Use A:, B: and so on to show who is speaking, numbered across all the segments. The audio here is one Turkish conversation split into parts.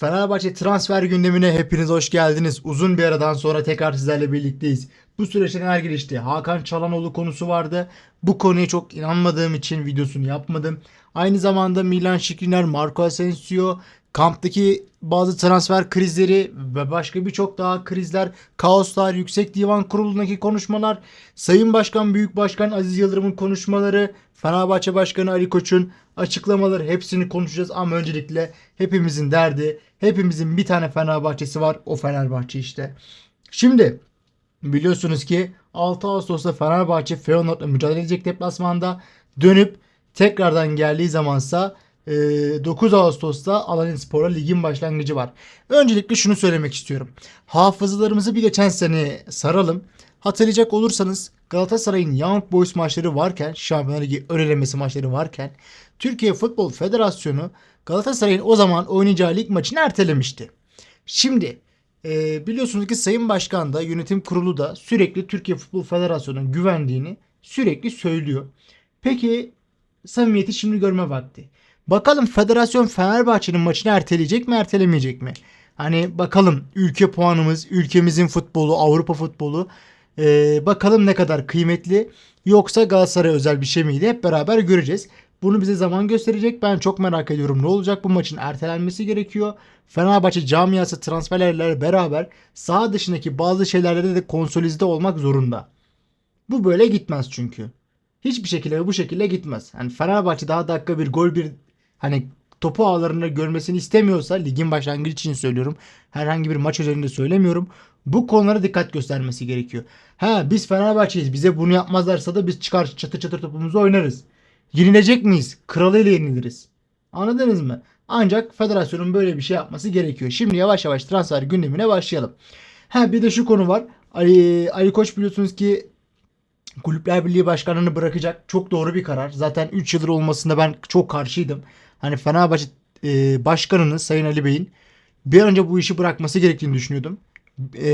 A: Fenerbahçe transfer gündemine hepiniz hoş geldiniz. Uzun bir aradan sonra tekrar sizlerle birlikteyiz. Bu süreçte neler gelişti? Hakan Çalanoğlu konusu vardı. Bu konuya çok inanmadığım için videosunu yapmadım. Aynı zamanda Milan Skriniar, Marco Asensio, kamptaki bazı transfer krizleri ve başka birçok daha krizler, kaoslar, Yüksek Divan Kurulu'ndaki konuşmalar, Sayın Başkan, Büyük Başkan Aziz Yıldırım'ın konuşmaları, Fenerbahçe Başkanı Ali Koç'un açıklamaları hepsini konuşacağız ama öncelikle hepimizin derdi, hepimizin bir tane Fenerbahçesi var. O Fenerbahçe işte. Şimdi biliyorsunuz ki 6 Ağustos'ta Fenerbahçe Feyenoord'la mücadele edecek deplasmanda dönüp tekrardan geldiği zamansa 9 Ağustos'ta Alanyaspor'a ligin başlangıcı var. Öncelikle şunu söylemek istiyorum. Hafızalarımızı bir geçen sene saralım. Hatırlayacak olursanız Galatasaray'ın Young Boys maçları varken, Şampiyonlar Ligi önelemesi maçları varken Türkiye Futbol Federasyonu Galatasaray'ın o zaman oynayacağı lig maçını ertelemişti. Şimdi e, biliyorsunuz ki Sayın Başkan da yönetim kurulu da sürekli Türkiye Futbol Federasyonu'nun güvendiğini sürekli söylüyor. Peki samimiyeti şimdi görme vakti. Bakalım federasyon Fenerbahçe'nin maçını erteleyecek mi ertelemeyecek mi? Hani bakalım ülke puanımız, ülkemizin futbolu, Avrupa futbolu ee, bakalım ne kadar kıymetli yoksa Galatasaray özel bir şey miydi hep beraber göreceğiz. Bunu bize zaman gösterecek. Ben çok merak ediyorum ne olacak bu maçın ertelenmesi gerekiyor. Fenerbahçe camiası transferlerle beraber saha dışındaki bazı şeylerde de konsolide olmak zorunda. Bu böyle gitmez çünkü. Hiçbir şekilde bu şekilde gitmez. Hani Fenerbahçe daha dakika bir gol bir hani topu ağlarında görmesini istemiyorsa ligin başlangıcı için söylüyorum. Herhangi bir maç üzerinde söylemiyorum. Bu konulara dikkat göstermesi gerekiyor. Ha biz Fenerbahçeyiz. Bize bunu yapmazlarsa da biz çıkar çatır çatır topumuzu oynarız. Yenilecek miyiz? Kralıyla yeniliriz. Anladınız mı? Ancak federasyonun böyle bir şey yapması gerekiyor. Şimdi yavaş yavaş transfer gündemine başlayalım. Ha bir de şu konu var. Ali, Ali Koç biliyorsunuz ki Kulüpler Birliği Başkanlığını bırakacak. Çok doğru bir karar. Zaten 3 yıldır olmasında ben çok karşıydım. Hani Fenerbahçe e, Başkanı'nın Sayın Ali Bey'in bir an önce bu işi bırakması gerektiğini düşünüyordum. E,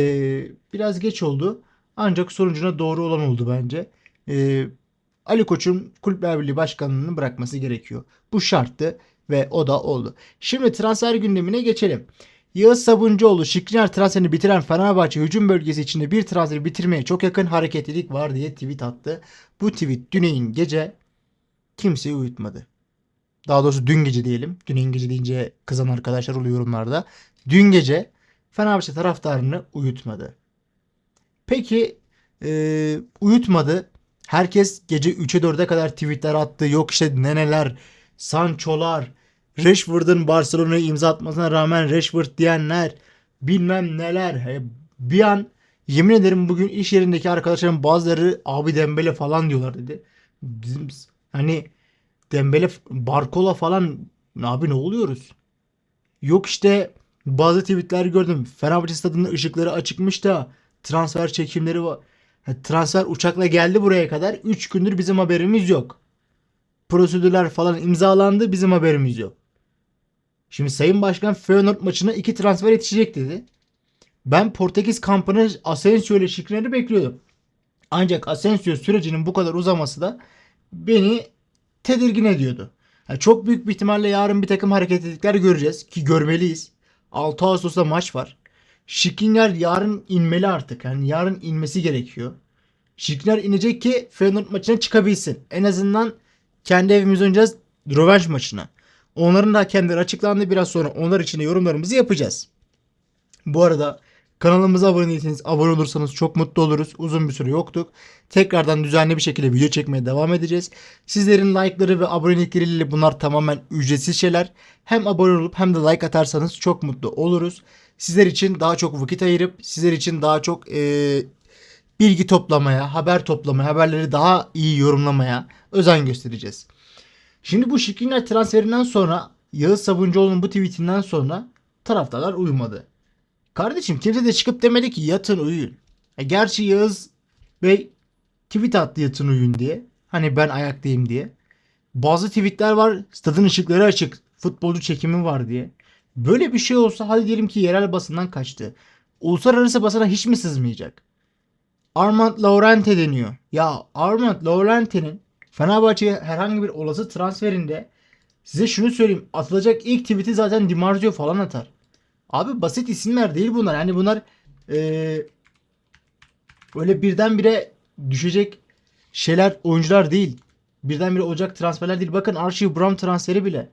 A: biraz geç oldu. Ancak sonucuna doğru olan oldu bence. E, Ali Koç'un Kulüpler Birliği Başkanlığını bırakması gerekiyor. Bu şarttı ve o da oldu. Şimdi transfer gündemine geçelim. Yağız Sabuncuoğlu Şikrinyar transferini bitiren Fenerbahçe hücum bölgesi içinde bir transferi bitirmeye çok yakın hareketlilik var diye tweet attı. Bu tweet düneyin gece kimseyi uyutmadı. Daha doğrusu dün gece diyelim. Düneyin gece deyince kızan arkadaşlar oluyor yorumlarda. Dün gece Fenerbahçe taraftarını uyutmadı. Peki e, uyutmadı. Herkes gece 3'e 4'e kadar tweetler attı. Yok işte neneler, Sancho'lar, Rashford'un Barcelona'ya imza atmasına rağmen Rashford diyenler, bilmem neler. Bir an yemin ederim bugün iş yerindeki arkadaşlarım bazıları abi Dembele falan diyorlar dedi. Bizim hani Dembele, Barcola falan abi ne oluyoruz? Yok işte bazı tweetler gördüm. Fenerbahçe stadının ışıkları açıkmış da transfer çekimleri var. Transfer uçakla geldi buraya kadar. 3 gündür bizim haberimiz yok. Prosedürler falan imzalandı bizim haberimiz yok. Şimdi Sayın Başkan Feyenoord maçına iki transfer yetişecek dedi. Ben Portekiz kampını Asensio ile Skriniar'ı bekliyordum. Ancak Asensio sürecinin bu kadar uzaması da beni tedirgin ediyordu. Yani çok büyük bir ihtimalle yarın bir takım hareketlilikler göreceğiz ki görmeliyiz. 6 Ağustos'ta maç var. Skriniar yarın inmeli artık. Yani yarın inmesi gerekiyor. Skriniar inecek ki Feyenoord maçına çıkabilsin. En azından kendi evimizde oynayacağız rövanş maçına. Onların da kendileri açıklandı. Biraz sonra onlar için de yorumlarımızı yapacağız. Bu arada kanalımıza abone değilseniz abone olursanız çok mutlu oluruz. Uzun bir süre yoktuk. Tekrardan düzenli bir şekilde video çekmeye devam edeceğiz. Sizlerin like'ları ve abonelikleriyle bunlar tamamen ücretsiz şeyler. Hem abone olup hem de like atarsanız çok mutlu oluruz. Sizler için daha çok vakit ayırıp sizler için daha çok eee, bilgi toplamaya, haber toplamaya, haberleri daha iyi yorumlamaya özen göstereceğiz. Şimdi bu Skriniar transferinden sonra Yağız Sabuncuoğlu'nun bu tweetinden sonra taraftarlar uyumadı. Kardeşim kimse de çıkıp demedi ki yatın uyuyun. E, gerçi Yağız Bey tweet attı yatın uyuyun diye. Hani ben ayaktayım diye. Bazı tweetler var stadın ışıkları açık futbolcu çekimi var diye. Böyle bir şey olsa hadi diyelim ki yerel basından kaçtı. Uluslararası basına hiç mi sızmayacak? Armand Laurente deniyor. Ya Armand Laurente'nin Fenerbahçe'ye herhangi bir olası transferinde size şunu söyleyeyim. Atılacak ilk tweet'i zaten Di Marzio falan atar. Abi basit isimler değil bunlar. Hani bunlar eee öyle birdenbire düşecek şeyler oyuncular değil. Birdenbire olacak transferler değil. Bakın Archie Brown transferi bile.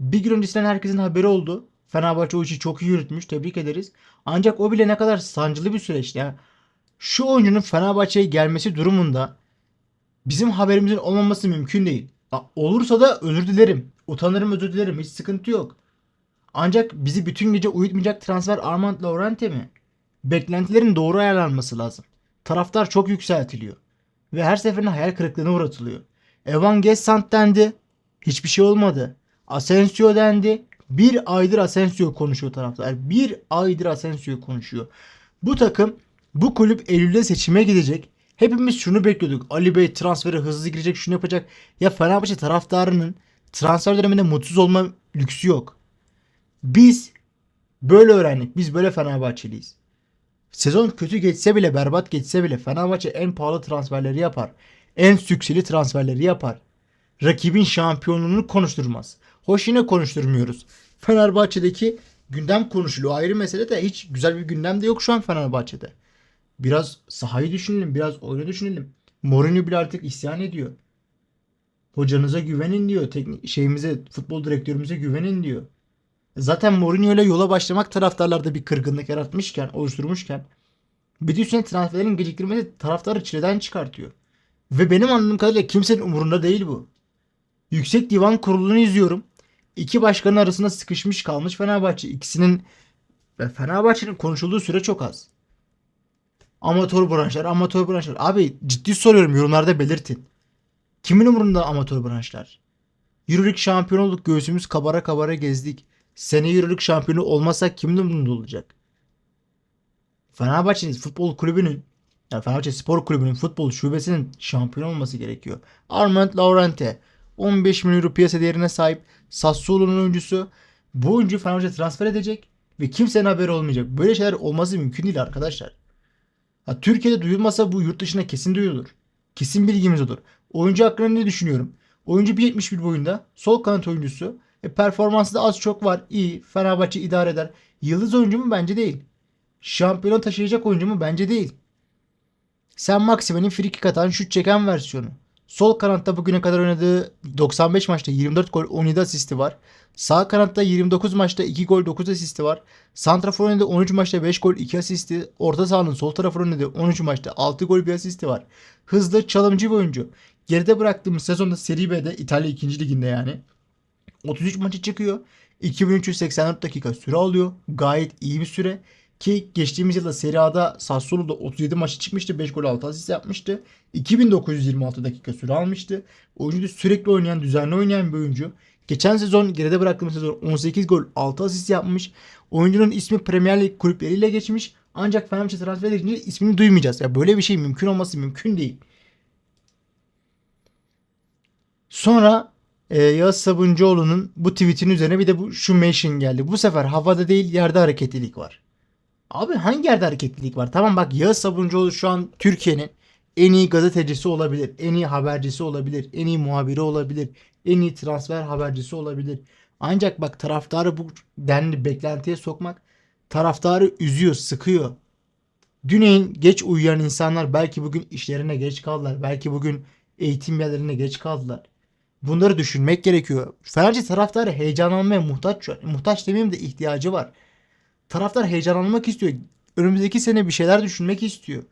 A: Bir gün öncesinden herkesin haberi oldu. Fenerbahçe o işi çok iyi yürütmüş. Tebrik ederiz. Ancak o bile ne kadar sancılı bir süreçti. Yani şu oyuncunun Fenerbahçe'ye gelmesi durumunda bizim haberimizin olmaması mümkün değil. Olursa da özür dilerim. Utanırım özür dilerim. Hiç sıkıntı yok. Ancak bizi bütün gece uyutmayacak transfer Armand Laurente mi? Beklentilerin doğru ayarlanması lazım. Taraftar çok yükseltiliyor. Ve her seferinde hayal kırıklığına uğratılıyor. Evan Gessant dendi. Hiçbir şey olmadı. Asensio dendi. Bir aydır Asensio konuşuyor taraftar. Bir aydır Asensio konuşuyor. Bu takım, bu kulüp Eylül'de seçime gidecek. Hepimiz şunu bekliyorduk. Ali Bey transferi hızlı girecek, şunu yapacak. Ya Fenerbahçe taraftarının transfer döneminde mutsuz olma lüksü yok. Biz böyle öğrendik. Biz böyle Fenerbahçeliyiz. Sezon kötü geçse bile, berbat geçse bile Fenerbahçe en pahalı transferleri yapar. En sükseli transferleri yapar. Rakibin şampiyonluğunu konuşturmaz. Hoş yine konuşturmuyoruz. Fenerbahçe'deki gündem konuşuluyor. Ayrı mesele de hiç güzel bir gündem de yok şu an Fenerbahçe'de. Biraz sahayı düşünelim, biraz oyunu düşünelim. Mourinho bile artık isyan ediyor. Hocanıza güvenin diyor. Teknik şeyimize, futbol direktörümüze güvenin diyor. Zaten Mourinho ile yola başlamak taraftarlarda bir kırgınlık yaratmışken, oluşturmuşken bir de üstüne transferlerin geciktirmesi taraftarı çileden çıkartıyor. Ve benim anladığım kadarıyla kimsenin umurunda değil bu. Yüksek Divan Kurulu'nu izliyorum. İki başkanın arasında sıkışmış kalmış Fenerbahçe. İkisinin ve Fenerbahçe'nin konuşulduğu süre çok az. Amatör branşlar, amatör branşlar. Abi ciddi soruyorum yorumlarda belirtin. Kimin umurunda amatör branşlar? Yürürlük şampiyon olduk göğsümüz kabara kabara gezdik. Sene yürürlük şampiyonu olmasak kimin umurunda olacak? Fenerbahçe'nin futbol kulübünün yani Fenerbahçe Spor Kulübü'nün futbol şubesinin şampiyon olması gerekiyor. Armand Laurente 15 milyon euro piyasa değerine sahip Sassuolo'nun oyuncusu. Bu oyuncu Fenerbahçe transfer edecek ve kimsenin haberi olmayacak. Böyle şeyler olması mümkün değil arkadaşlar. Ha, Türkiye'de duyulmasa bu yurt dışına kesin duyulur. Kesin bilgimiz olur. Oyuncu hakkında ne düşünüyorum? Oyuncu 1.71 boyunda. Sol kanat oyuncusu. E, performansı da az çok var. İyi. Fenerbahçe idare eder. Yıldız oyuncu mu? Bence değil. Şampiyona taşıyacak oyuncu mu? Bence değil. Sen Maxime'nin frikik atan şut çeken versiyonu. Sol kanatta bugüne kadar oynadığı 95 maçta 24 gol 17 asisti var. Sağ kanatta 29 maçta 2 gol 9 asisti var. Santrafor oynadığı 13 maçta 5 gol 2 asisti. Orta sahanın sol tarafı oynadığı 13 maçta 6 gol 1 asisti var. Hızlı çalımcı bir oyuncu. Geride bıraktığımız sezonda Serie B'de İtalya 2. liginde yani 33 maçı çıkıyor. 2384 dakika süre alıyor. Gayet iyi bir süre. Ki geçtiğimiz yılda Serie A'da Sassuolo'da 37 maçı çıkmıştı. 5 gol 6 asist yapmıştı. 2926 dakika süre almıştı. Oyuncu sürekli oynayan, düzenli oynayan bir oyuncu. Geçen sezon geride bıraktığımız sezon 18 gol 6 asist yapmış. Oyuncunun ismi Premier Lig kulüpleriyle geçmiş. Ancak Fenerbahçe transfer edince ismini duymayacağız. Ya böyle bir şey mümkün olması mümkün değil. Sonra e, Yağız Sabuncuoğlu'nun bu tweetin üzerine bir de bu şu mention geldi. Bu sefer havada değil yerde hareketlilik var. Abi hangi yerde hareketlilik var? Tamam bak Yağız Sabuncuoğlu şu an Türkiye'nin en iyi gazetecisi olabilir, en iyi habercisi olabilir, en iyi muhabiri olabilir, en iyi transfer habercisi olabilir. Ancak bak taraftarı bu denli beklentiye sokmak taraftarı üzüyor, sıkıyor. Düneyin geç uyuyan insanlar belki bugün işlerine geç kaldılar. Belki bugün eğitim yerlerine geç kaldılar. Bunları düşünmek gerekiyor. Fenerbahçe taraftarı heyecanlanmaya muhtaç. Muhtaç demeyeyim de ihtiyacı var. Taraftar heyecanlanmak istiyor. Önümüzdeki sene bir şeyler düşünmek istiyor.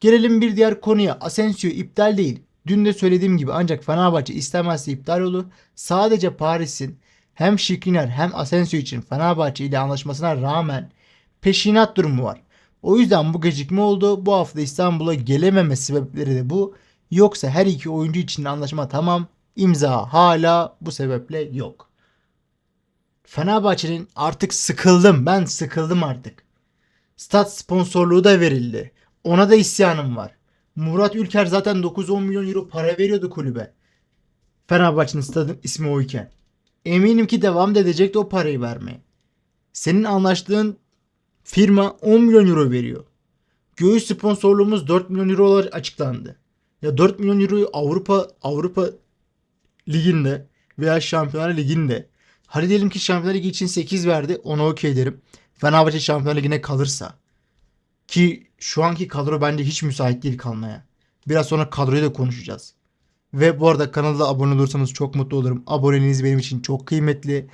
A: Gelelim bir diğer konuya. Asensio iptal değil. Dün de söylediğim gibi ancak Fenerbahçe istemezse iptal olur. Sadece Paris'in hem Şikriner hem Asensio için Fenerbahçe ile anlaşmasına rağmen peşinat durumu var. O yüzden bu gecikme oldu. Bu hafta İstanbul'a gelememe sebepleri de bu. Yoksa her iki oyuncu için anlaşma tamam. İmza hala bu sebeple yok. Fenerbahçe'nin artık sıkıldım. Ben sıkıldım artık. Stat sponsorluğu da verildi. Ona da isyanım var. Murat Ülker zaten 9-10 milyon euro para veriyordu kulübe. Fenerbahçe'nin stadın ismi oyken. Eminim ki devam da edecekti o parayı vermeye. Senin anlaştığın firma 10 milyon euro veriyor. Göğüs sponsorluğumuz 4 milyon euro olarak açıklandı. Ya 4 milyon euroyu Avrupa Avrupa liginde veya Şampiyonlar Ligi'nde Hadi diyelim ki Şampiyonlar Ligi için 8 verdi. Ona okey derim. Fenerbahçe Şampiyonlar Ligi'ne kalırsa ki şu anki kadro bence hiç müsait değil kalmaya. Biraz sonra kadroyu da konuşacağız. Ve bu arada kanala abone olursanız çok mutlu olurum. Aboneliğiniz benim için çok kıymetli.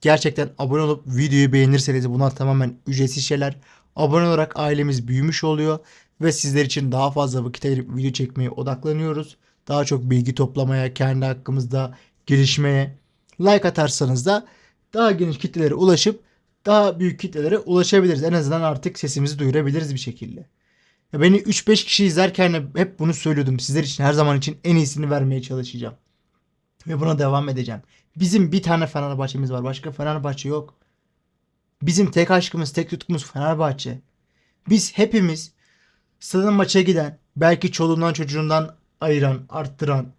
A: Gerçekten abone olup videoyu beğenirseniz bunlar tamamen ücretsiz şeyler. Abone olarak ailemiz büyümüş oluyor. Ve sizler için daha fazla vakit ayırıp video çekmeye odaklanıyoruz. Daha çok bilgi toplamaya, kendi hakkımızda gelişmeye. Like atarsanız da daha geniş kitlelere ulaşıp daha büyük kitlelere ulaşabiliriz. En azından artık sesimizi duyurabiliriz bir şekilde. Ya beni 3-5 kişi izlerken hep bunu söylüyordum. Sizler için her zaman için en iyisini vermeye çalışacağım. Ve buna devam edeceğim. Bizim bir tane Fenerbahçe'miz var. Başka Fenerbahçe yok. Bizim tek aşkımız, tek tutkumuz Fenerbahçe. Biz hepimiz stadın maça giden, belki çoluğundan çocuğundan ayıran, arttıran,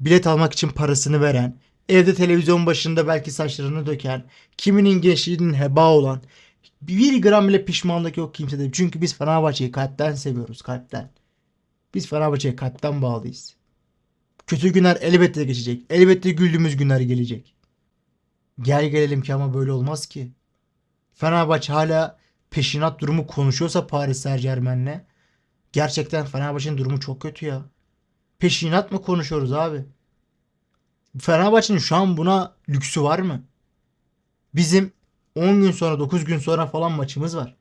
A: bilet almak için parasını veren, evde televizyon başında belki saçlarını döken, kiminin gençliğinin heba olan, bir gram bile pişmanlık yok kimsede. Çünkü biz Fenerbahçe'yi kalpten seviyoruz, kalpten. Biz Fenerbahçe'ye kalpten bağlıyız. Kötü günler elbette geçecek. Elbette güldüğümüz günler gelecek. Gel gelelim ki ama böyle olmaz ki. Fenerbahçe hala peşinat durumu konuşuyorsa Paris Saint Germain'le gerçekten Fenerbahçe'nin durumu çok kötü ya. Peşinat mı konuşuyoruz abi? Fenerbahçe'nin şu an buna lüksü var mı? Bizim 10 gün sonra 9 gün sonra falan maçımız var.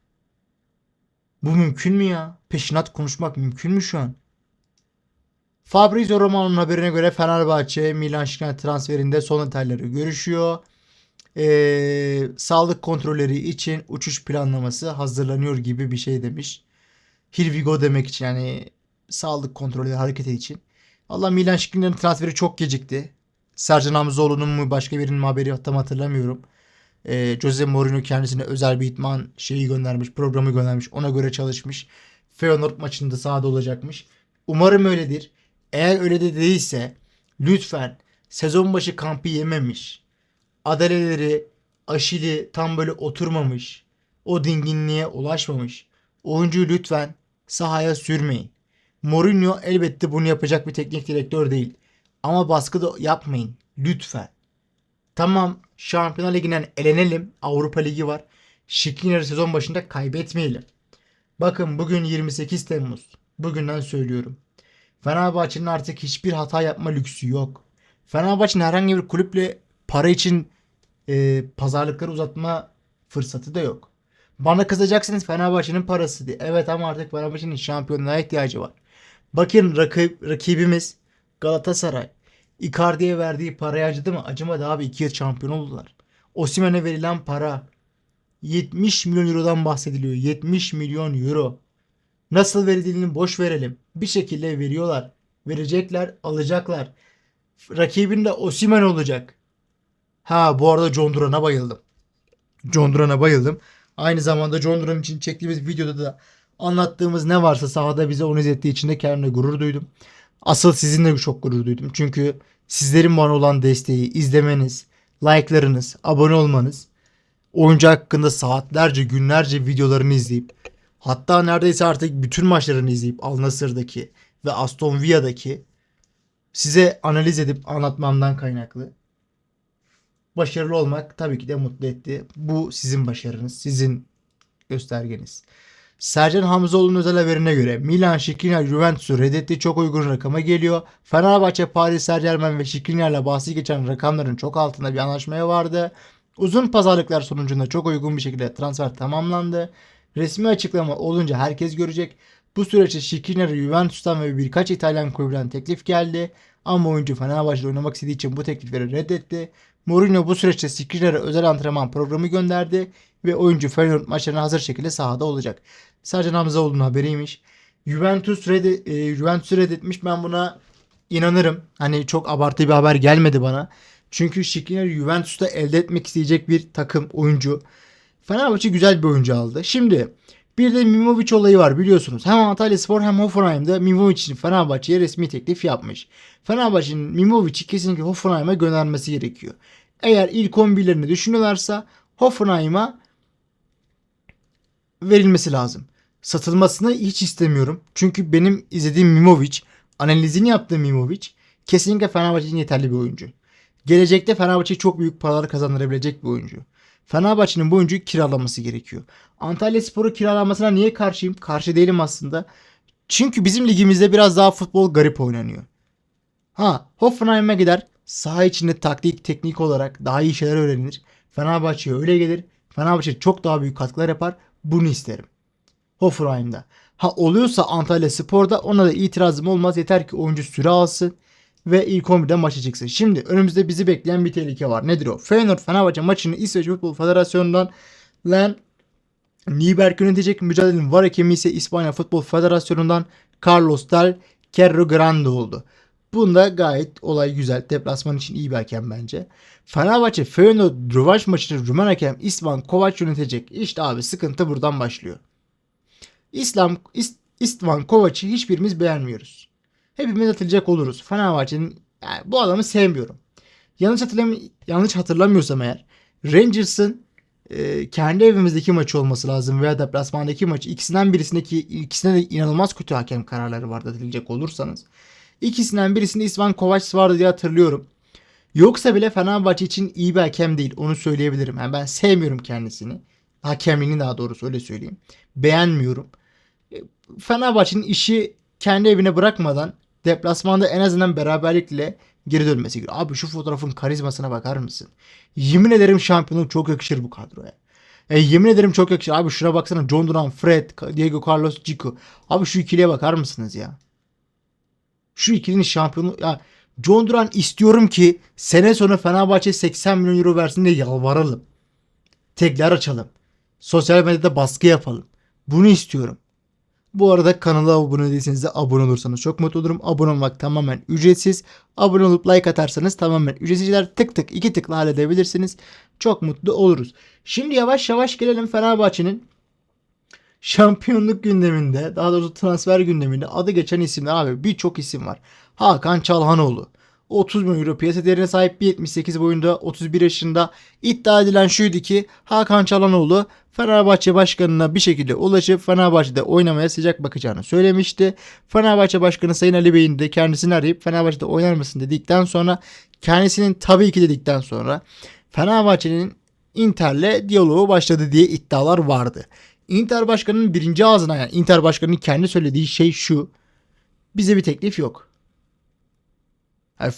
A: Bu mümkün mü ya? Peşinat konuşmak mümkün mü şu an? Fabrizio Romano'nun haberine göre Fenerbahçe Milan Skriniar transferinde son detayları görüşüyor. Ee, sağlık kontrolleri için uçuş planlaması hazırlanıyor gibi bir şey demiş. Here we go demek için yani sağlık kontrolleri hareketi için. Allah Milan Skriniar'ın transferi çok gecikti. Sercan Hamzoğlu'nun mu başka birinin mi haberi tam hatırlamıyorum. Ee, Jose Mourinho kendisine özel bir itman şeyi göndermiş, programı göndermiş. Ona göre çalışmış. Feyenoord maçında sahada olacakmış. Umarım öyledir. Eğer öyle de değilse lütfen sezon başı kampı yememiş. Adaleleri, aşili tam böyle oturmamış. O dinginliğe ulaşmamış. Oyuncuyu lütfen sahaya sürmeyin. Mourinho elbette bunu yapacak bir teknik direktör değil. Ama baskı da yapmayın. Lütfen. Tamam Şampiyonlar Ligi'nden elenelim. Avrupa Ligi var. Şikrinyar'ı sezon başında kaybetmeyelim. Bakın bugün 28 Temmuz. Bugünden söylüyorum. Fenerbahçe'nin artık hiçbir hata yapma lüksü yok. Fenerbahçe'nin herhangi bir kulüple para için e, pazarlıkları uzatma fırsatı da yok. Bana kızacaksınız Fenerbahçe'nin parası diye. Evet ama artık Fenerbahçe'nin şampiyonluğa ihtiyacı var. Bakın rakip, rakibimiz Galatasaray. Icardi'ye verdiği paraya acıdı mı? Acımadı abi. iki yıl şampiyon oldular. Osimhen'e verilen para 70 milyon eurodan bahsediliyor. 70 milyon euro. Nasıl verildiğini boş verelim. Bir şekilde veriyorlar. Verecekler, alacaklar. Rakibin de Osimhen olacak. Ha bu arada John bayıldım. John bayıldım. Aynı zamanda John için çektiğimiz videoda da anlattığımız ne varsa sahada bize onu izlettiği için de kendime gurur duydum. Asıl sizinle çok gurur duydum. Çünkü sizlerin bana olan desteği, izlemeniz, like'larınız, abone olmanız, oyuncu hakkında saatlerce, günlerce videolarını izleyip hatta neredeyse artık bütün maçlarını izleyip Al Nassr'daki ve Aston Villa'daki size analiz edip anlatmamdan kaynaklı başarılı olmak tabii ki de mutlu etti. Bu sizin başarınız, sizin göstergeniz. Sercan Hamzoğlu'nun özel haberine göre Milan, Skriniar, Juventus'u reddettiği çok uygun rakama geliyor. Fenerbahçe, Paris Saint Germain ve Skriniar'la bahsi geçen rakamların çok altında bir anlaşmaya vardı. Uzun pazarlıklar sonucunda çok uygun bir şekilde transfer tamamlandı. Resmi açıklama olunca herkes görecek. Bu süreçte Skriniar'a Juventus'tan ve birkaç İtalyan kulübünden teklif geldi. Ama oyuncu Fenerbahçe'de oynamak istediği için bu teklifleri reddetti. Mourinho bu süreçte Skriniar'a özel antrenman programı gönderdi ve oyuncu Feyenoord maçlarına hazır şekilde sahada olacak. Sercan Hamzaoğlu'nun haberiymiş. Juventus redde, e, Juventus'u reddetmiş. Ben buna inanırım. Hani çok abartı bir haber gelmedi bana. Çünkü Skriniar Juventus'ta elde etmek isteyecek bir takım oyuncu. Fenerbahçe güzel bir oyuncu aldı. Şimdi bir de Mimovic olayı var biliyorsunuz. Hem Antalya Spor hem Hoffenheim'da Mimovic için Fenerbahçe'ye resmi teklif yapmış. Fenerbahçe'nin Mimovic'i kesinlikle Hoffenheim'a göndermesi gerekiyor. Eğer ilk 11'lerini düşünüyorlarsa Hoffenheim'a verilmesi lazım. Satılmasını hiç istemiyorum. Çünkü benim izlediğim Mimovic, analizini yaptığım Mimovic kesinlikle Fenerbahçe için yeterli bir oyuncu. Gelecekte Fenerbahçe'ye çok büyük paralar kazandırabilecek bir oyuncu. Fenerbahçe'nin bu oyuncuyu kiralaması gerekiyor. Antalya Spor'u kiralamasına niye karşıyım? Karşı değilim aslında. Çünkü bizim ligimizde biraz daha futbol garip oynanıyor. Ha Hoffenheim'e gider. Saha içinde taktik, teknik olarak daha iyi şeyler öğrenir. Fenerbahçe'ye öyle gelir. Fenerbahçe çok daha büyük katkılar yapar. Bunu isterim. Hoffenheim'da. Ha oluyorsa Antalya Spor'da ona da itirazım olmaz. Yeter ki oyuncu süre alsın ve ilk 11'den maça çıksın. Şimdi önümüzde bizi bekleyen bir tehlike var. Nedir o? Feyenoord Fenerbahçe maçını İsveç Futbol Federasyonu'ndan Len Nieberg yönetecek. Mücadelenin var hakemi ise İspanya Futbol Federasyonu'ndan Carlos Del Cerro Grande oldu. Bunda gayet olay güzel. Deplasman için iyi bir hakem bence. Fenerbahçe Feyenoord rövanş maçını Rumen hakem İsvan Kovac yönetecek. İşte abi sıkıntı buradan başlıyor. İslam İst, İstvan Kovac'ı hiçbirimiz beğenmiyoruz. Hepimiz atılacak oluruz. Fenerbahçe'nin yani bu adamı sevmiyorum. Yanlış hatırlam yanlış hatırlamıyorsam eğer Rangers'ın e, kendi evimizdeki maçı olması lazım veya deplasmandaki maçı ikisinden birisindeki ikisine de inanılmaz kötü hakem kararları vardı hatırlayacak olursanız. İkisinden birisinde İsvan Kovac vardı diye hatırlıyorum. Yoksa bile Fenerbahçe için iyi bir hakem değil. Onu söyleyebilirim. Yani ben sevmiyorum kendisini. Hakemliğini daha doğrusu öyle söyleyeyim. Beğenmiyorum. E, Fenerbahçe'nin işi kendi evine bırakmadan deplasmanda en azından beraberlikle geri dönmesi gerekiyor. Abi şu fotoğrafın karizmasına bakar mısın? Yemin ederim şampiyonluk çok yakışır bu kadroya. E, yemin ederim çok yakışır. Abi şuna baksana John Duran, Fred, Diego Carlos, Cico. Abi şu ikiliye bakar mısınız ya? Şu ikilinin şampiyonu ya John Duran istiyorum ki sene sonu Fenerbahçe 80 milyon euro versin diye yalvaralım. Tekrar açalım. Sosyal medyada baskı yapalım. Bunu istiyorum. Bu arada kanala abone değilseniz de abone olursanız çok mutlu olurum. Abone olmak tamamen ücretsiz. Abone olup like atarsanız tamamen ücretsizler tık tık iki tıkla halledebilirsiniz. Çok mutlu oluruz. Şimdi yavaş yavaş gelelim Fenerbahçe'nin şampiyonluk gündeminde daha doğrusu transfer gündeminde adı geçen isimler abi birçok isim var. Hakan Çalhanoğlu. 30 milyon euro piyasa değerine sahip 1.78 boyunda 31 yaşında iddia edilen şuydu ki Hakan Çalhanoğlu Fenerbahçe başkanına bir şekilde ulaşıp Fenerbahçe'de oynamaya sıcak bakacağını söylemişti. Fenerbahçe başkanı Sayın Ali Bey'in de kendisini arayıp Fenerbahçe'de oynar mısın dedikten sonra kendisinin tabii ki dedikten sonra Fenerbahçe'nin Inter'le diyaloğu başladı diye iddialar vardı. Inter başkanının birinci ağzına yani Inter başkanının kendi söylediği şey şu. Bize bir teklif yok. Yani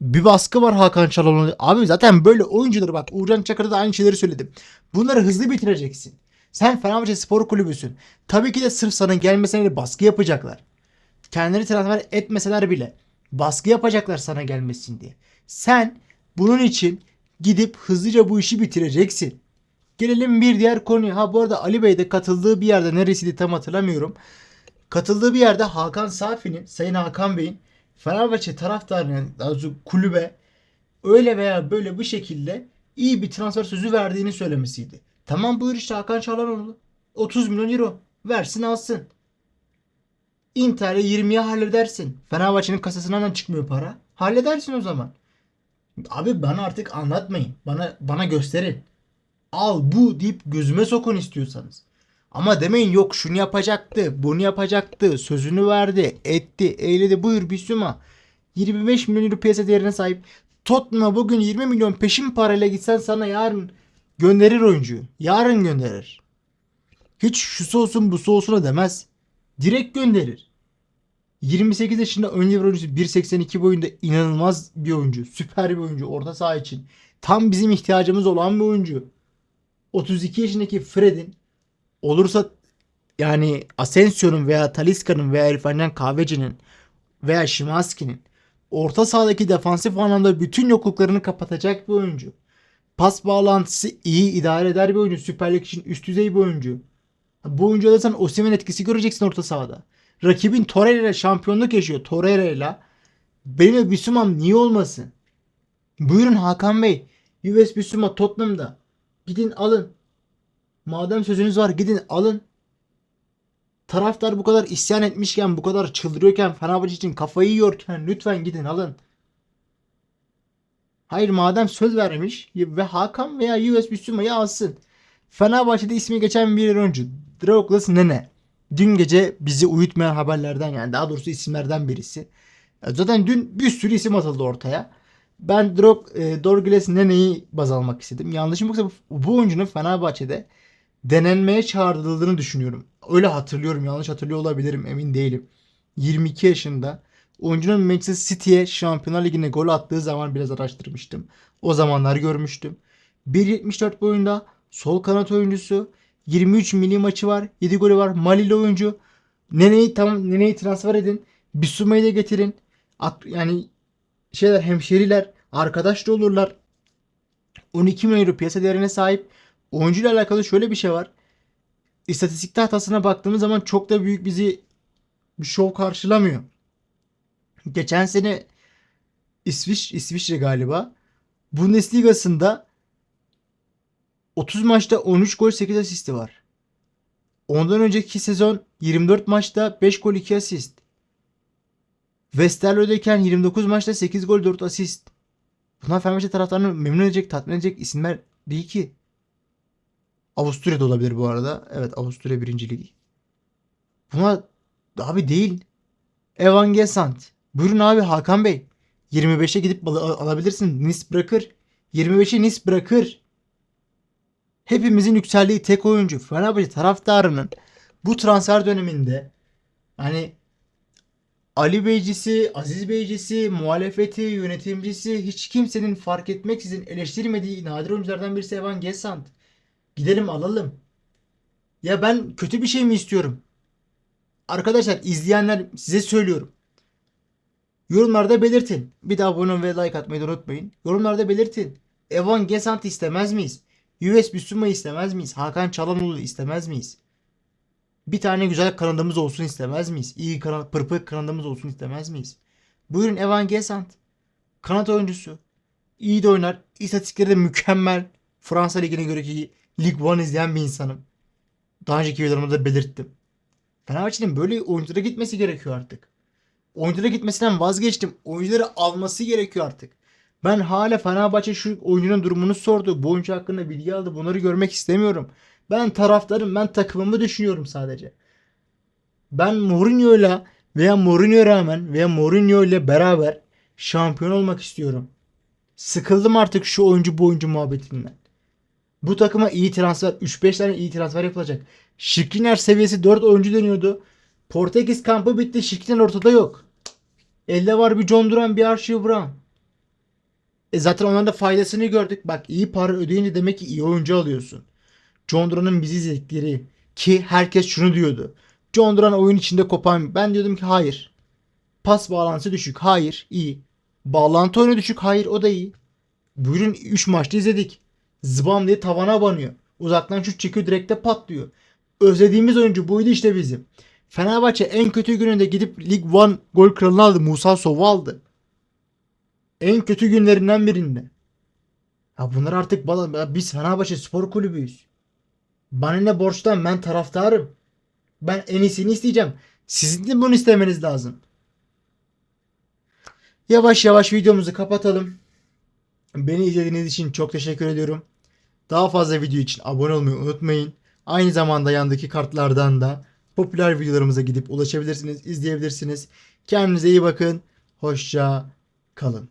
A: bir baskı var Hakan Çalhanoğlu. Abi zaten böyle oyuncuları bak Uğurcan Çakır'da da aynı şeyleri söyledim. Bunları hızlı bitireceksin. Sen Fenerbahçe Spor Kulübüsün. Tabii ki de sırf sana gelmesine de baskı yapacaklar. Kendileri transfer etmeseler bile baskı yapacaklar sana gelmesin diye. Sen bunun için gidip hızlıca bu işi bitireceksin. Gelelim bir diğer konuya. Ha bu arada Ali Bey de katıldığı bir yerde neresiydi tam hatırlamıyorum. Katıldığı bir yerde Hakan Safi'nin, Sayın Hakan Bey'in Fenerbahçe taraftarının, daha doğrusu kulübe öyle veya böyle bu şekilde iyi bir transfer sözü verdiğini söylemesiydi. Tamam buyur işte Hakan Çalhanoğlu. 30 milyon euro. Versin alsın. Inter'e 20'ye halledersin. Fenerbahçe'nin kasasından da çıkmıyor para. Halledersin o zaman. Abi bana artık anlatmayın. Bana bana gösterin. Al bu deyip gözüme sokun istiyorsanız. Ama demeyin yok şunu yapacaktı, bunu yapacaktı, sözünü verdi, etti, eyledi buyur Bisuma. 25 milyon euro piyasa değerine sahip. Tottenham'a bugün 20 milyon peşin parayla gitsen sana yarın gönderir oyuncuyu. Yarın gönderir. Hiç şusu olsun busu olsun da demez. Direkt gönderir. 28 yaşında ön libero oyuncusu 1.82 boyunda inanılmaz bir oyuncu. Süper bir oyuncu orta saha için. Tam bizim ihtiyacımız olan bir oyuncu. 32 yaşındaki Fred'in olursa yani Asensio'nun veya Talisca'nın veya Can Kahveci'nin veya Şimanski'nin orta sahadaki defansif anlamda bütün yokluklarını kapatacak bir oyuncu. Pas bağlantısı iyi idare eder bir oyuncu. Süper Lig için üst düzey bir oyuncu. Bu oyuncuda sen Osimhen etkisi göreceksin orta sahada. Rakibin Torreira şampiyonluk yaşıyor. Torreira ile. Benim Bisumam niye olmasın? Buyurun Hakan Bey. US Bisuma Tottenham'da. Gidin alın. Madem sözünüz var gidin alın. Taraftar bu kadar isyan etmişken, bu kadar çıldırıyorken, Fenerbahçe için kafayı yiyorken lütfen gidin alın. Hayır madem söz vermiş ve Hakan veya US Bisuma'yı alsın. Fenerbahçe'de ismi geçen bir oyuncu. Douglas Nene. Dün gece bizi uyutmayan haberlerden yani daha doğrusu isimlerden birisi. Zaten dün bir sürü isim atıldı ortaya. Ben Drog, e, Dorgles Nene'yi baz almak istedim. Yanlışım yoksa bu, bu oyuncunun Fenerbahçe'de denenmeye çağrıldığını düşünüyorum. Öyle hatırlıyorum. Yanlış hatırlıyor olabilirim. Emin değilim. 22 yaşında. Oyuncunun Manchester City'ye Şampiyonlar Ligi'ne gol attığı zaman biraz araştırmıştım. O zamanlar görmüştüm. 1.74 boyunda sol kanat oyuncusu. 23 milli maçı var. 7 golü var. Malili oyuncu. Nene'yi tamam Nene'yi transfer edin. Bissouma'yı da getirin. At, yani şeyler hemşeriler arkadaş da olurlar. 12 milyon euro piyasa değerine sahip. Oyuncuyla alakalı şöyle bir şey var. İstatistik tahtasına baktığımız zaman çok da büyük bizi bir şov karşılamıyor. Geçen sene İsviç, İsviçre galiba Bundesliga'sında 30 maçta 13 gol 8 asisti var. Ondan önceki sezon 24 maçta 5 gol 2 asist. Westerlo'dayken 29 maçta 8 gol 4 asist. Bunlar Fenerbahçe taraftarını memnun edecek, tatmin edecek isimler değil ki. Avusturya'da olabilir bu arada. Evet Avusturya 1. Ligi. Buna abi değil. Evan Gesant. Buyurun abi Hakan Bey. 25'e gidip al- al- alabilirsin. Nis bırakır. 25'e Nis bırakır. Hepimizin yükseldiği tek oyuncu. Fenerbahçe taraftarının bu transfer döneminde hani Ali Beycisi, Aziz Beycisi, muhalefeti, yönetimcisi hiç kimsenin fark etmeksizin eleştirmediği nadir oyunculardan birisi Evan Gesant. Gidelim alalım. Ya ben kötü bir şey mi istiyorum? Arkadaşlar izleyenler size söylüyorum. Yorumlarda belirtin. Bir de abone ve like atmayı unutmayın. Yorumlarda belirtin. Evan Gesant istemez miyiz? US Bissouma istemez miyiz? Hakan Çalhanoğlu istemez miyiz? Bir tane güzel kanadımız olsun istemez miyiz? İyi kanat, pırpır kanadımız olsun istemez miyiz? Buyurun Evan Gesant. Kanat oyuncusu. İyi de oynar. İstatistikleri de mükemmel. Fransa Ligi'ne göre ki Lig 1 izleyen bir insanım. Daha önceki videolarımda da belirttim. Fenerbahçe'nin böyle oyunculara gitmesi gerekiyor artık. Oyunculara gitmesinden vazgeçtim. Oyuncuları alması gerekiyor artık. Ben hala Fenerbahçe şu oyuncunun durumunu sordu. Bu oyuncu hakkında bilgi aldı. Bunları görmek istemiyorum. Ben taraftarım. Ben takımımı düşünüyorum sadece. Ben Mourinho'yla veya Mourinho'ya rağmen veya Mourinho ile beraber şampiyon olmak istiyorum. Sıkıldım artık şu oyuncu bu oyuncu muhabbetinden. Bu takıma iyi transfer, 3-5 tane iyi transfer yapılacak. Şikriner seviyesi 4 oyuncu deniyordu. Portekiz kampı bitti. Şikriner ortada yok. Elde var bir John Duran bir Archie Brown. E zaten onların da faydasını gördük. Bak iyi para ödeyince demek ki iyi oyuncu alıyorsun. John Duran'ın bizi izledikleri ki herkes şunu diyordu. John Duran oyun içinde kopan. Ben diyordum ki hayır. Pas bağlantısı düşük. Hayır. iyi. Bağlantı oyunu düşük. Hayır o da iyi. Buyurun 3 maçta izledik. Zıbam diye tavana banıyor. Uzaktan şut çekiyor direkte patlıyor. Özlediğimiz oyuncu buydu işte bizim. Fenerbahçe en kötü gününde gidip Lig 1 gol kralını aldı. Musa Sov'u aldı. En kötü günlerinden birinde. Ya bunlar artık bana, ya biz Fenerbahçe spor kulübüyüz. Bana ne borçtan ben taraftarım. Ben en iyisini isteyeceğim. Sizin de bunu istemeniz lazım. Yavaş yavaş videomuzu kapatalım. Beni izlediğiniz için çok teşekkür ediyorum. Daha fazla video için abone olmayı unutmayın. Aynı zamanda yandaki kartlardan da popüler videolarımıza gidip ulaşabilirsiniz, izleyebilirsiniz. Kendinize iyi bakın. Hoşça kalın.